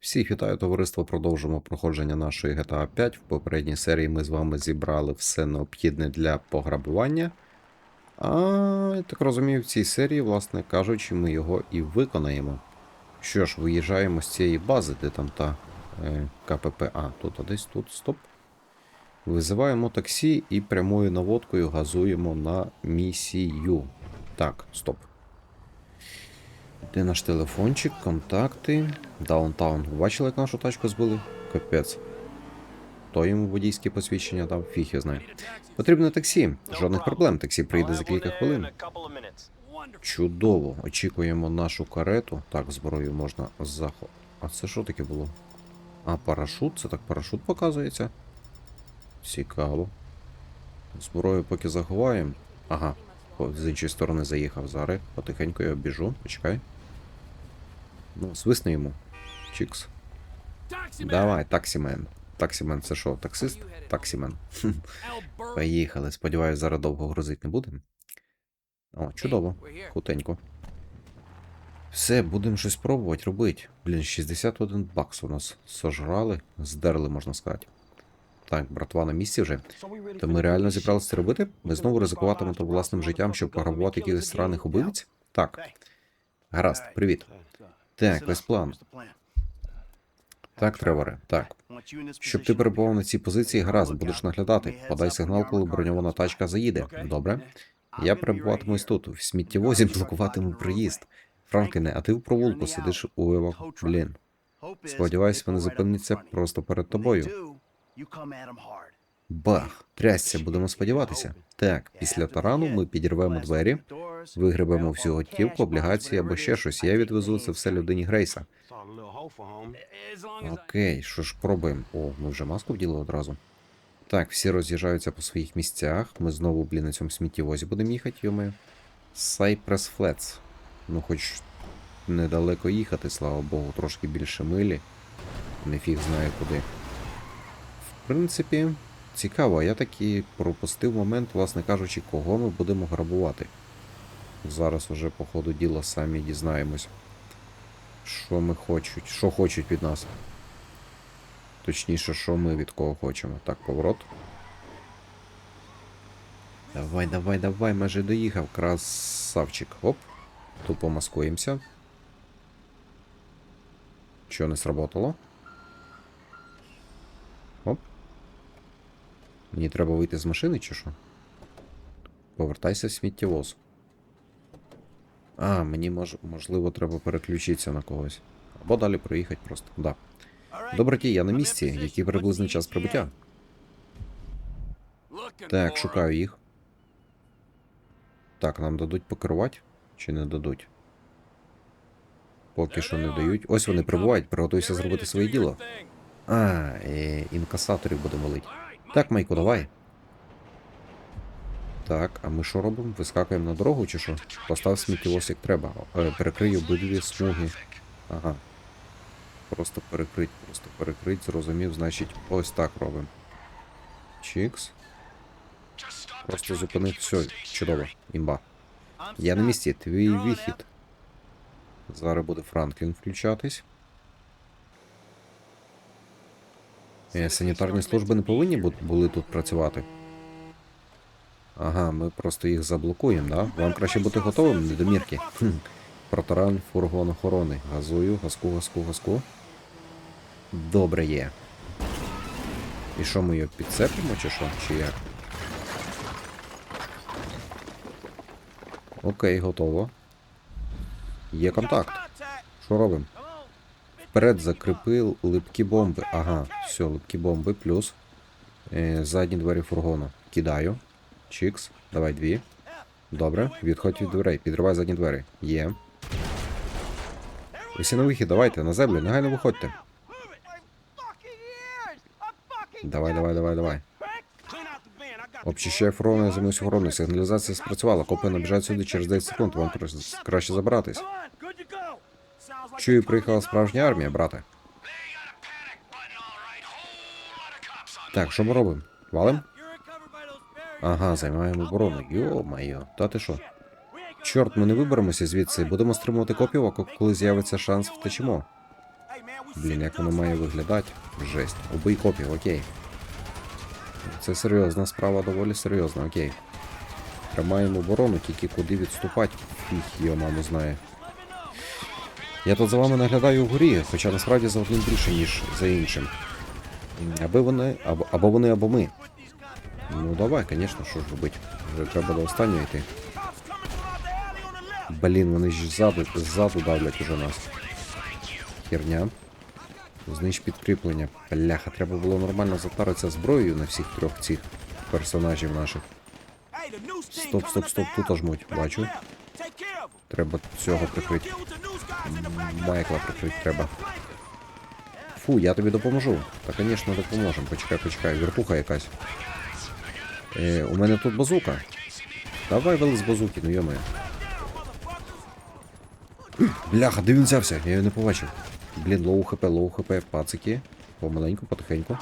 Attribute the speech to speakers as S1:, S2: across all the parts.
S1: Всіх вітаю товариство. Продовжимо проходження нашої GTA 5. В попередній серії ми з вами зібрали все необхідне для пограбування. А я так розумію, в цій серії, власне кажучи, ми його і виконаємо. Що ж, виїжджаємо з цієї бази, де там та е, КПП. А, тут а десь тут, стоп. Визиваємо таксі і прямою наводкою газуємо на місію. Так, стоп. Де наш телефончик, контакти. Даунтаун. Бачили, як нашу тачку збили? Капець. То йому водійське посвідчення дав, фіг я знаю. Потрібне таксі. Жодних проблем. Таксі прийде за кілька хвилин. Чудово. Очікуємо нашу карету. Так, зброю можна захо. А це що таке було? А, парашут? Це так парашут показується. Цікаво. Зброю поки заховаємо. Ага. З іншої сторони заїхав зараз. Потихеньку я біжу. Почекай. Ну, свисни йому. Чікс. Давай, таксімен. Таксімен, це що, таксист? Таксімен. Поїхали. Сподіваюсь, зараз довго грузити не будемо. О, чудово. Хутенько. Все, будемо щось пробувати робити. Блін, 61 бакс у нас сожрали, здерли, можна сказати. Так, братва на місці вже. То ми реально зібралися це робити? Ми знову ризикуватимемо власним життям, щоб пограбувати якихось странних убивць? Так. Гаразд, привіт. Так, весь план. Так, Треворе, так. Щоб ти перебував на цій позиції, гаразд, будеш наглядати. Подай сигнал, коли броньована тачка заїде. Добре? Я перебуватимусь тут, в сміттєвозі блокуватиму приїзд. Франкліне, а ти в провулку сидиш у евак... Блін. Сподіваюсь, вони зупиняться просто перед тобою. Бах! Трясся, будемо сподіватися. Так, після тарану ми підірвемо двері, вигребемо всю готівку, облігації або ще щось. Я відвезу це все людині Грейса. Окей, що ж пробуємо. О, ми вже маску вділи одразу. Так, всі роз'їжджаються по своїх місцях. Ми знову, блін, на цьому сміттєвозі будемо їхати, йоми. Cypress Flats. Ну, хоч недалеко їхати, слава Богу, трошки більше милі. Не фіг знає куди. В принципі, цікаво, я таки пропустив момент, власне кажучи, кого ми будемо грабувати. Зараз уже по ходу діла самі дізнаємось. Що ми хочуть, що хочуть від нас. Точніше, що ми від кого хочемо. Так, поворот. Давай, давай, давай, майже доїхав. Красавчик. Оп. Тупо маскуємося. Що не сработало? Оп. Мені треба вийти з машини, чи що? Повертайся в сміттєвоз. А, мені мож, можливо треба переключитися на когось. Або далі проїхати просто. Да. Добре, ті, я на місці. Який приблизний час прибуття? Так, шукаю їх. Так, нам дадуть покерувати? Чи не дадуть? Поки що не дають. Ось вони прибувають, приготуйся зробити своє діло. А, е, інкасаторів будемо лить. Так, Майку, давай. Так, а ми що робимо? Вискакуємо на дорогу чи що? Постав сміттєвоз як треба. Е, перекрий обидві смуги. Ага. Просто перекрить, просто перекрить, зрозумів, значить, ось так робимо. Чікс. Просто зупинив все, чудово, імба. Я на місці, твій вихід. Зараз буде Франклін включатись. Е, санітарні служби не повинні були тут працювати. Ага, ми просто їх заблокуємо, да? Вам краще бути готовим, недомірки. Хм. Протаран, фургон охорони. Газую, газку, газку, газку. Добре є. І що ми його підцепимо, чи що? Чи як? Окей, готово. Є контакт. Що робимо? Вперед закріпи липкі бомби. Ага, все, липкі бомби, плюс. Е, задні двері фургону. Кидаю. Чікс. Давай дві. Добре, відходь від дверей. Підривай задні двері. Є. Усі на вихід, давайте, на землю, негайно виходьте. Давай, давай, давай, давай. Обчищай фургони, займусь охороною. Сигналізація спрацювала. Копи набіжать сюди через 10 секунд. Вам краще забратись. Чую, приїхала справжня армія, брате. Так, що ми робимо? Валим? Ага, займаємо оборону. Йо-майо, та ти що? Чорт, ми не виберемося звідси. Будемо стримувати копів, а коли з'явиться шанс, втечемо. Блін, як воно має виглядати? Жесть. Убий копію, окей. Це серйозна справа, доволі серйозна, окей. Тримаємо оборону, тільки куди відступати, фіг його маму знає. Я тут за вами наглядаю вгорі, хоча насправді за одним більше, ніж за іншим. Аби вони, або, або вони, або ми. Ну давай, звісно, що ж робити. Вже треба до останнього йти. Блін, вони ж ззаду, ззаду давлять уже нас. Херня. Знищ підкріплення. Бляха, треба було нормально затаритися зброєю на всіх трьох цих персонажів наших.
S2: Стоп, стоп, стоп, тут ожмуть, бачу.
S1: Треба цього прикрити. Майкла прикрити треба. Фу, я тобі допоможу. Та, звісно, допоможемо. Почекай, почекай. Вертуха якась. Е, у мене тут базука. Давай вели базуки, ну йомаю. Бляха, де він взявся? Я його не побачив. Блін, лоу хп, лоу хп, пацики. Помаленьку, потихеньку.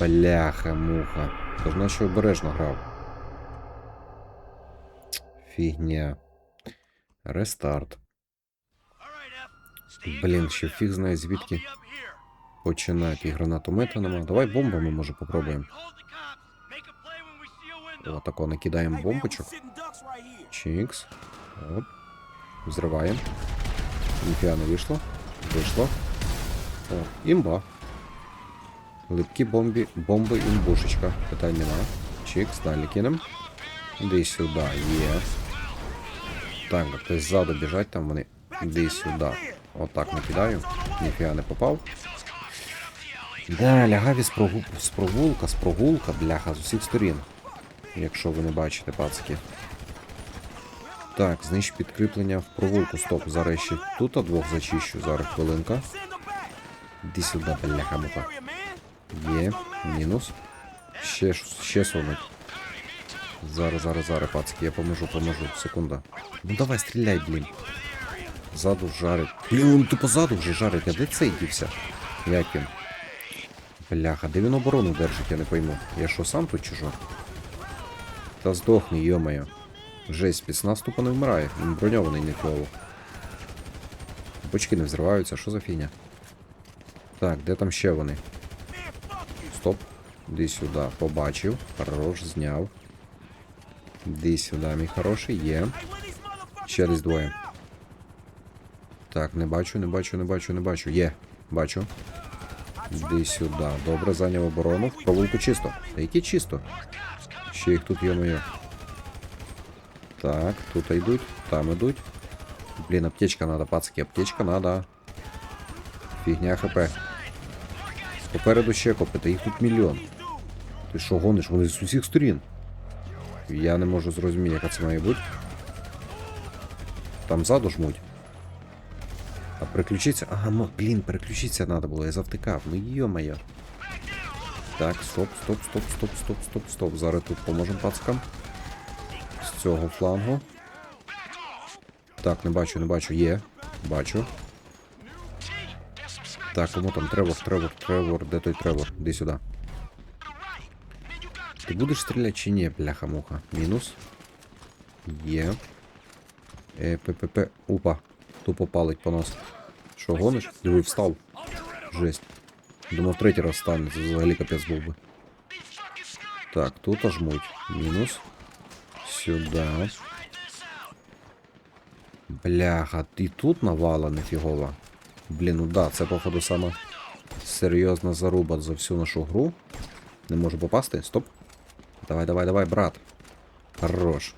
S1: Бляха, муха. Тож наче обережно грав. Фігня. Рестарт. Блін, ще фіг знає звідки починати. І гранатомета нема. Давай бомбами може попробуємо. О, тако накидаємо бомбочок. Чікс. Оп. Взриваємо. Ніфіга не вийшло. Вийшло. О, імба. Липкі бомбі, бомби імбушечка. Питань нема. Чікс, далі кинем. Іди сюди, є. Так, хтось ззаду біжать, там вони. Іди сюди. Отак накидаю. Ніфіга не попав. Да, лягаві з, прогу... з прогулка, з прогулка, бляха, з усіх сторін. Якщо ви не бачите, пацики. Так, знищ підкріплення в провулку. Стоп, зараз ще тут а двох зачищу. Зараз хвилинка. Іди сюди, бляха муха. Є, мінус. Ще, ще сунуть. Зараз, зараз, зараз, пацики, я поможу, поможу. Секунда. Ну давай, стріляй, блін. Ззаду жарить. Блін, він тупо ззаду вже жарить, а де цей дівся? Як він? Бляха, де він оборону держить, я не пойму. Я що, сам тут чи що? Та здохни, йомаю. Жесть, спецназ тупо не вмирає. Він броньований не фіоло. Бочки не взриваються, що за фігня? Так, де там ще вони? Іди сюди. Побачив. Хорош, зняв. Іди сюди, мій хороший, є. Ще десь двоє. Так, не бачу, не бачу, не бачу, не бачу. Є. Бачу. Іди сюди. Добре, зайняв оборону. В провулку чисто. Та які чисто? Ще їх тут є моє. Так, тут йдуть, там йдуть. Блін, аптечка надо, пацки, аптечка надо. Фігня хп. Попереду ще копити, їх тут мільйон. Ти що гониш? Вони з усіх сторін. Я не можу зрозуміти, яка це має бути. Там ззаду жмуть. А переключитися. Ага, ну, блін, переключитися треба було, я завтикав. Ну йо-моє. Так, стоп, стоп, стоп, стоп, стоп, стоп, стоп. Зараз тут поможемо пацкам. З цього флангу. Так, не бачу, не бачу. Є. Бачу. Так, кому там Тревор, Тревор, Тревор, де той Тревор? Іди сюди. Ти будеш стріляти чи ні, бляха-муха? Мінус. Є. Е, ППП. Опа. Тупо палить по нас. Що, гониш? Диви, встав. Жесть. Думав, третій раз стане, це взагалі капець був би. Так, тут ожмуть. Мінус. Сюди. Бляха, і тут навала нефігова. Блін, ну да, це походу сама серйозна заруба за всю нашу гру. Не можу попасти. Стоп. Давай, давай, давай, брат. Хорош.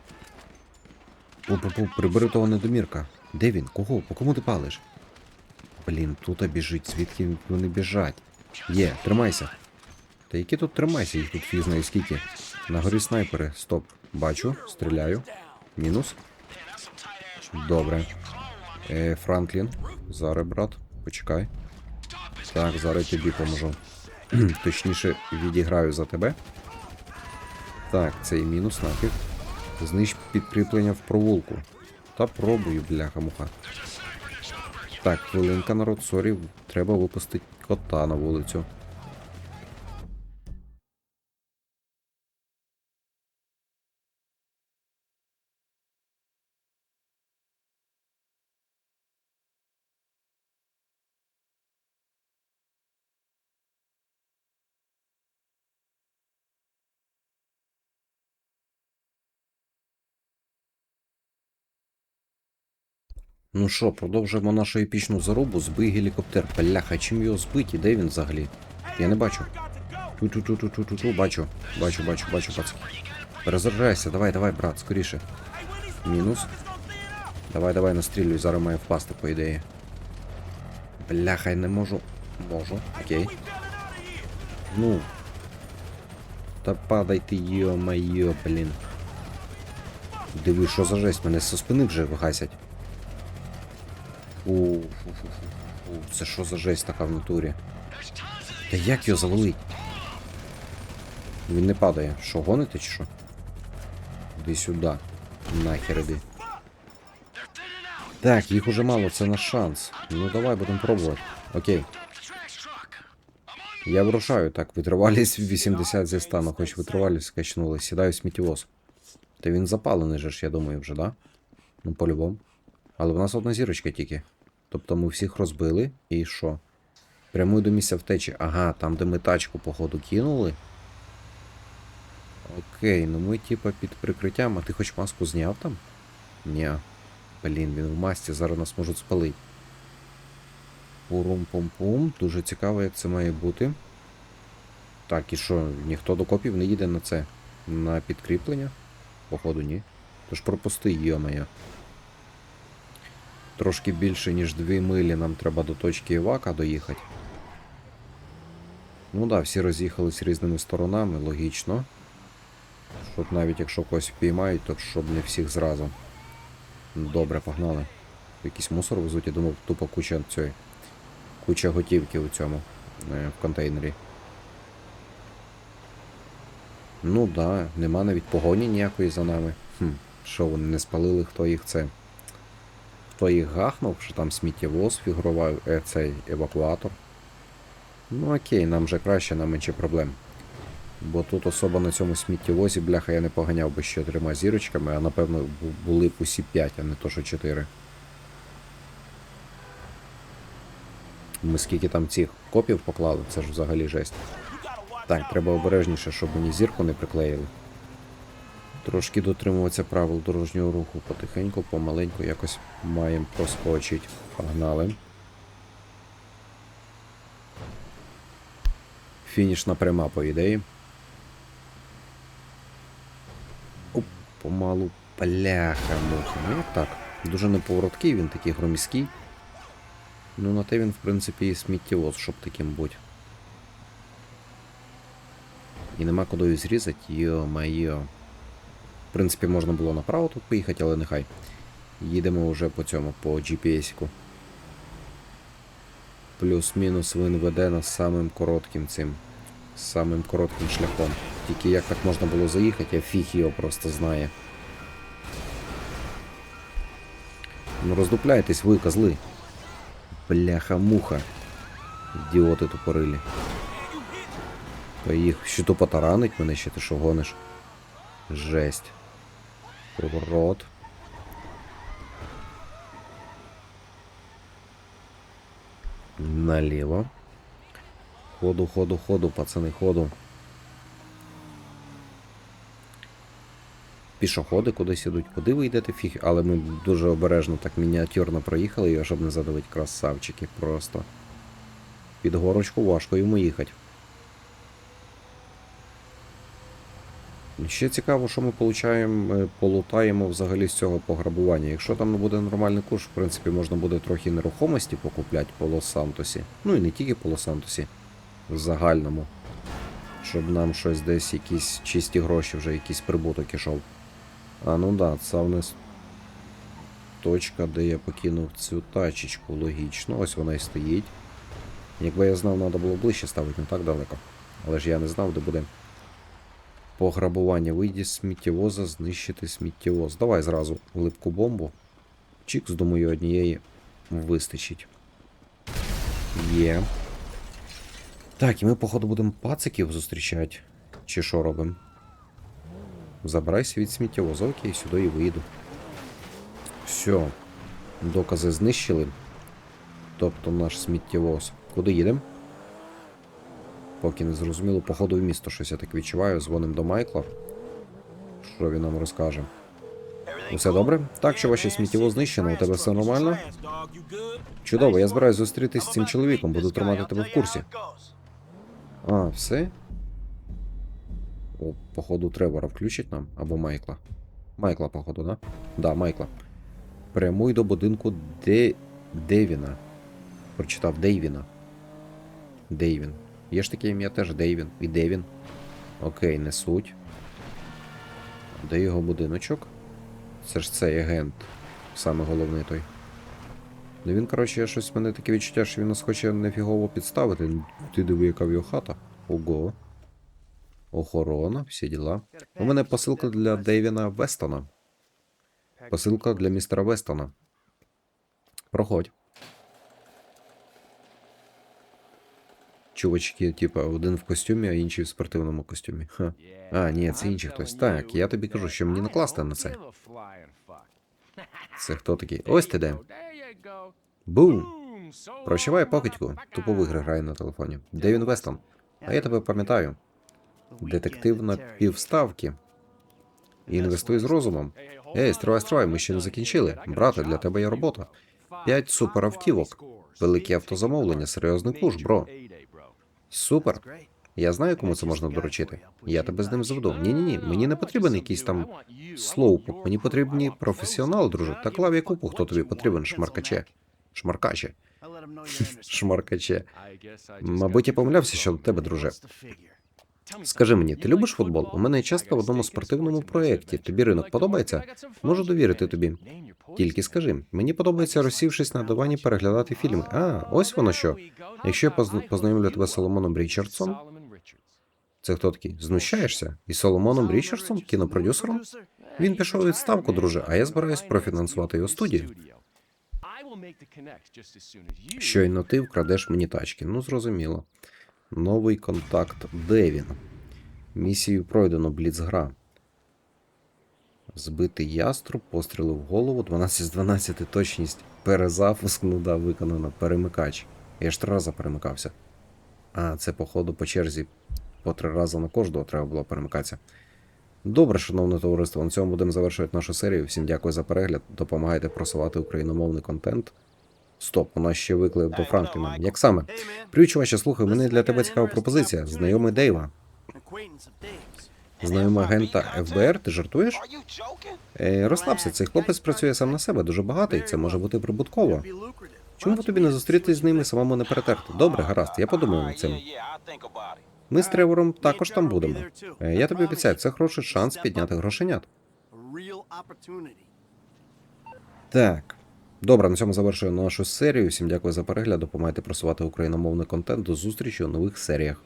S1: Пу-пу-пу, прибери того недомірка. Де він? Кого? По кому ти палиш? Блін, тут біжить, звідки вони біжать? Є, тримайся. Та які тут тримайся, їх тут фіг знає скільки. На горі снайпери. Стоп. Бачу, стріляю. Мінус. Добре. Е, Франклін. Зараз, брат, почекай. Так, зараз тобі поможу. Точніше, відіграю за тебе. Так, цей мінус нафіг. Знищ підкріплення в провулку. Та пробую, бляха-муха. Так, хвилинка, народ, сорі, треба випустити кота на вулицю. Ну що, продовжуємо нашу епічну зарубу. Збий гелікоптер. Бляха, чим його збить і де він взагалі? Я не бачу. Ту-ту-ту-ту-ту-ту, бачу. Бачу, бачу, бачу, пацки. Перезаряджайся, давай, давай, брат, скоріше. Мінус. Давай, давай, настрілюй, зараз має впасти, по ідеї. Бляха, я не можу. Можу, окей. Ну. Та падай ти, йо-майо, блін. Диви, що за жесть, мене зі спини вже гасять. У, фу, фу, фу, фу. Це що за жесть така в натурі? Та як його завалить? Він не падає. Що, гоните чи що? Іди сюди. Нахер іди. Так, їх уже мало, це наш шанс. Ну давай будемо пробувати. Окей. Я вирушаю, так, витривалість 80 зі 100, ну хоч витривалість скачнули. Сідаю в сміттєвоз. Та він запалений же ж, я думаю, вже, да? Ну, по-любому. Але в нас одна зірочка тільки. Тобто ми всіх розбили, і що? Прямуй до місця втечі. Ага, там, де ми тачку, походу, кинули. Окей, ну ми типа під прикриттям, а ти хоч маску зняв там? Ні. Блін, він в масці, зараз нас можуть спалити. Пурум-пум-пум. Дуже цікаво, як це має бути. Так, і що, ніхто до копів не їде на це? На підкріплення? Походу, ні. Тож пропусти, йо-моє. Трошки більше, ніж 2 милі нам треба до точки Івака доїхати. Ну да, всі роз'їхались різними сторонами, логічно. Щоб навіть якщо когось впіймають, то щоб не всіх зразу. Добре, погнали. Якийсь мусор везуть, я думав, тупо куча цієї. Куча готівки у цьому е, в контейнері. Ну да, нема навіть погоні ніякої за нами. Хм, що вони не спалили, хто їх це. Хто їх гахнув, що там сміттєвоз фігурував, е, цей евакуатор. Ну окей, нам вже краще, нам менше проблем. Бо тут особа на цьому сміттєвозі, бляха, я не поганяв би ще трьома зірочками, а напевно були б усі п'ять, а не то, що чотири. Ми скільки там цих копів поклали, це ж взагалі жесть. Так, треба обережніше, щоб мені зірку не приклеїли. Трошки дотримуватися правил дорожнього руху потихеньку, помаленьку якось маємо проскочити. Погнали. Фінішна пряма, по ідеї. Оп, помалу. Бляха, муха. Ну як так? Дуже неповороткий, він такий громіський. Ну, на те він, в принципі, і сміттєвоз, щоб таким бути. І нема куди зрізати, йо-майо. В принципі, можна було направо тут поїхати, але нехай. Їдемо вже по цьому, по GPS-ку. Плюс-мінус він веде нас самим коротким цим. Самим коротким шляхом. Тільки як так можна було заїхати, я фіг його просто знає. Ну роздупляйтесь ви, козли. Бляха-муха. Ідіоти тупорилі. То їх ще то потаранить мене ще ти що гониш. Жесть. Поворот. Наліво. Ходу, ходу, ходу, пацани, ходу. Пішоходи кудись ідуть, куди ви йдете фіг, але ми дуже обережно так мініатюрно проїхали його, щоб не задавити красавчики просто. Під горочку важко йому їхати. Ще цікаво, що ми получаємо, е, полутаємо взагалі з цього пограбування. Якщо там буде нормальний курс, в принципі, можна буде трохи нерухомості покупляти по Лос-Сантосі. Ну і не тільки по Лос-Сантосі, в загальному. Щоб нам щось десь, якісь чисті гроші, вже якийсь прибуток ішов. А ну да, це в нас точка, де я покинув цю тачечку, логічно. Ось вона і стоїть. Якби я знав, треба було ближче ставити, не так далеко. Але ж я не знав, де буде пограбування. Вийді з сміттєвоза, знищити сміттєвоз. Давай зразу липку бомбу. Чікс, думаю, однієї вистачить. Є. Так, і ми, походу, будемо пациків зустрічати. Чи що робимо? Забирайся від сміттєвоза, окей, сюди і вийду. Все. Докази знищили. Тобто наш сміттєвоз. Куди їдемо? Поки не зрозуміло, походу в місто щось я так відчуваю. Дзвоним до Майкла. Що він нам розкаже? Усе добре? Так, що ваше сміттєво знищено, у тебе все нормально? Чудово, я збираюсь зустрітись з цим чоловіком, буду тримати тебе в курсі. А, все? О, походу, Тревора включить нам або Майкла. Майкла, походу, да? Да, Майкла. Прямуй до будинку Де... Девіна. Прочитав Дейвіна. Дейвін. Є ж таке ім'я теж Дейвін. І Девін. Окей, не суть. Де його будиночок? Це ж цей агент. Саме головний той. Ну він, коротше, щось в мене таке відчуття, що він нас хоче нефігово підставити. Ти диви, яка в його хата. Ого. Охорона, всі діла. У мене посилка для Дейвіна Вестона. Посилка для містера Вестона. Проходь. Чувачки, типа, один в костюмі, а інший в спортивному костюмі. Ха. А, ні, це інший хтось. Так, я тобі кажу, що мені накласти на це. Це хто такий? Ось ти де. Бум! Прощавай, покидьку. Тупо грає на телефоні. Девін Вестон. А я тебе пам'ятаю. Детектив на півставки. Інвестуй з розумом. Ей, стривай, стривай, ми ще не закінчили. Брате, для тебе є робота. П'ять суперавтівок. Великі автозамовлення, серйозний куш, бро. Супер. Я знаю, кому це можна доручити. Я тебе з ним заведу. Ні, ні, ні. Мені не потрібен якийсь там слоупок. Мені потрібні професіонали, друже. Та клав купу, хто тобі потрібен, шмаркаче. Шмаркаче. Шмаркаче. Мабуть, я помилявся щодо тебе, друже. Скажи мені, ти любиш футбол? У мене частка в одному спортивному проєкті. Тобі ринок подобається? Можу довірити тобі. Тільки скажи, мені подобається розсівшись на дивані переглядати фільми. А, ось воно що. Якщо я позна- познайомлю тебе з Соломоном Річардсом, це хто такий? Знущаєшся? І Соломоном Річардсом, кінопродюсером? Він пішов у відставку, друже, а я збираюсь профінансувати його студію. Щойно ти вкрадеш мені тачки. Ну, зрозуміло. Новий контакт Девін. Місію пройдено Бліцгра. Збитий яструб, постріли в голову, 12 з 12 точність. Перезапуск, ну да, виконано. Перемикач. Я ж три рази перемикався. А, це, походу, по черзі. По три рази на кожного треба було перемикатися. Добре, шановне товариство, на цьому будемо завершувати нашу серію. Всім дякую за перегляд. Допомагайте просувати україномовний контент. Стоп, у нас ще виклик до Франкліна. Як саме? Привіт, чуваче, слухай, мене для тебе цікава пропозиція. Знайомий Дейва. Знайомий агента ФБР, ти жартуєш? Е, розслабся, цей хлопець працює сам на себе, дуже багатий, це може бути прибутково. Чому б тобі не зустрітись з ними самому не перетерти? Добре, гаразд, я подумаю над цим. Ми з Тревором також там будемо. Е, Я тобі обіцяю, це хороший шанс підняти грошенят. Так. Добре, на цьому завершую нашу серію. Всім дякую за перегляд. Допомагайте просувати україномовний контент. До зустрічі у нових серіях.